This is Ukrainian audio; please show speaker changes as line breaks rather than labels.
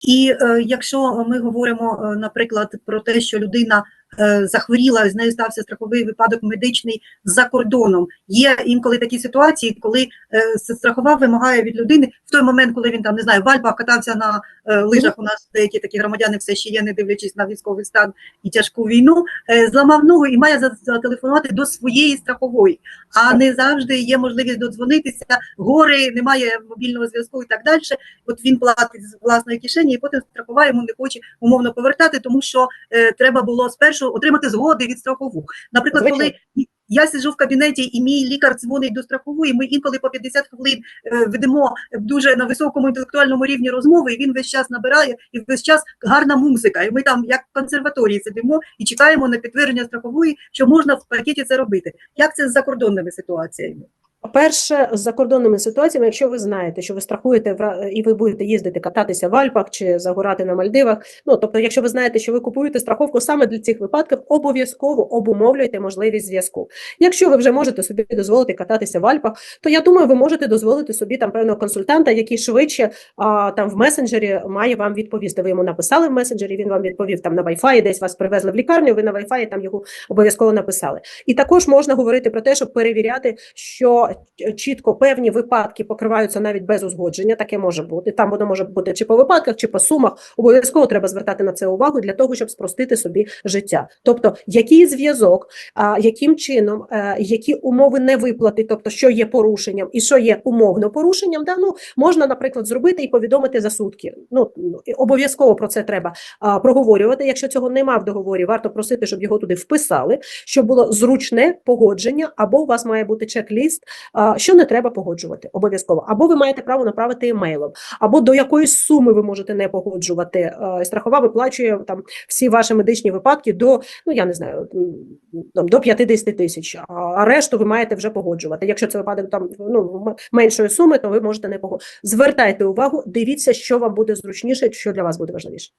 І е, якщо ми говоримо, е, наприклад, про те, що людина захворіла, з нею стався страховий випадок медичний за кордоном, є інколи такі ситуації, коли е, страхова вимагає від людини в той момент, коли він там не знаю, в Альпах катався на е, лижах. У нас деякі такі громадяни все ще є, не дивлячись на військовий стан і тяжку війну, е, зламав ногу і має за- зателефонувати до своєї страхової, а не завжди є можливість додзвонитися, гори, немає мобільного зв'язку і так далі. От він платить з власної кишені, і потім страхова йому не хоче умовно повертати, тому що е, треба було спершу отримати згоди від страхову. Наприклад,
Звичайно.
коли я сиджу в кабінеті, і мій лікар дзвонить до страхової, ми інколи по 50 хвилин е, ведемо дуже на високому інтелектуальному рівні розмови, і він весь час набирає, і весь час гарна музика. І ми там, як в консерваторії, сидимо і чекаємо на підтвердження страхової, що можна в пакеті це робити. Як це з закордонними ситуаціями?
По-перше, з закордонними ситуаціями, якщо ви знаєте, що ви страхуєте і ви будете їздити кататися в Альпах чи загорати на Мальдивах. Ну тобто, якщо ви знаєте, що ви купуєте страховку саме для цих випадків, обов'язково обумовлюйте можливість зв'язку. Якщо ви вже можете собі дозволити кататися в Альпах, то я думаю, ви можете дозволити собі там певного консультанта, який швидше а, там в месенджері має вам відповісти. Ви йому написали в месенджері, він вам відповів там на Wi-Fi, десь вас привезли в лікарню. Ви на Wi-Fi там його обов'язково написали. І також можна говорити про те, щоб перевіряти, що чітко певні випадки покриваються навіть без узгодження. Таке може бути. Там воно може бути чи по випадках, чи по сумах. Обов'язково треба звертати на це увагу для того, щоб спростити собі життя. Тобто, який зв'язок, а, яким чином, е, які умови невиплати, тобто що є порушенням і що є умовно порушенням, да, ну, можна, наприклад, зробити і повідомити за сутки. Ну обов'язково про це треба проговорювати. Якщо цього нема в договорі, варто просити, щоб його туди вписали, щоб було зручне погодження, або у вас має бути чек-ліст, що не треба погоджувати обов'язково. Або ви маєте право направити емейлом, або до якоїсь суми ви можете не погоджувати. Страхова виплачує там всі ваші медичні випадки до ну я не знаю там, до 50 тисяч. А решту ви маєте вже погоджувати. Якщо це випадок там ну меншої суми, то ви можете не погоджувати. Звертайте увагу, дивіться, що вам буде зручніше, що для вас буде важливіше.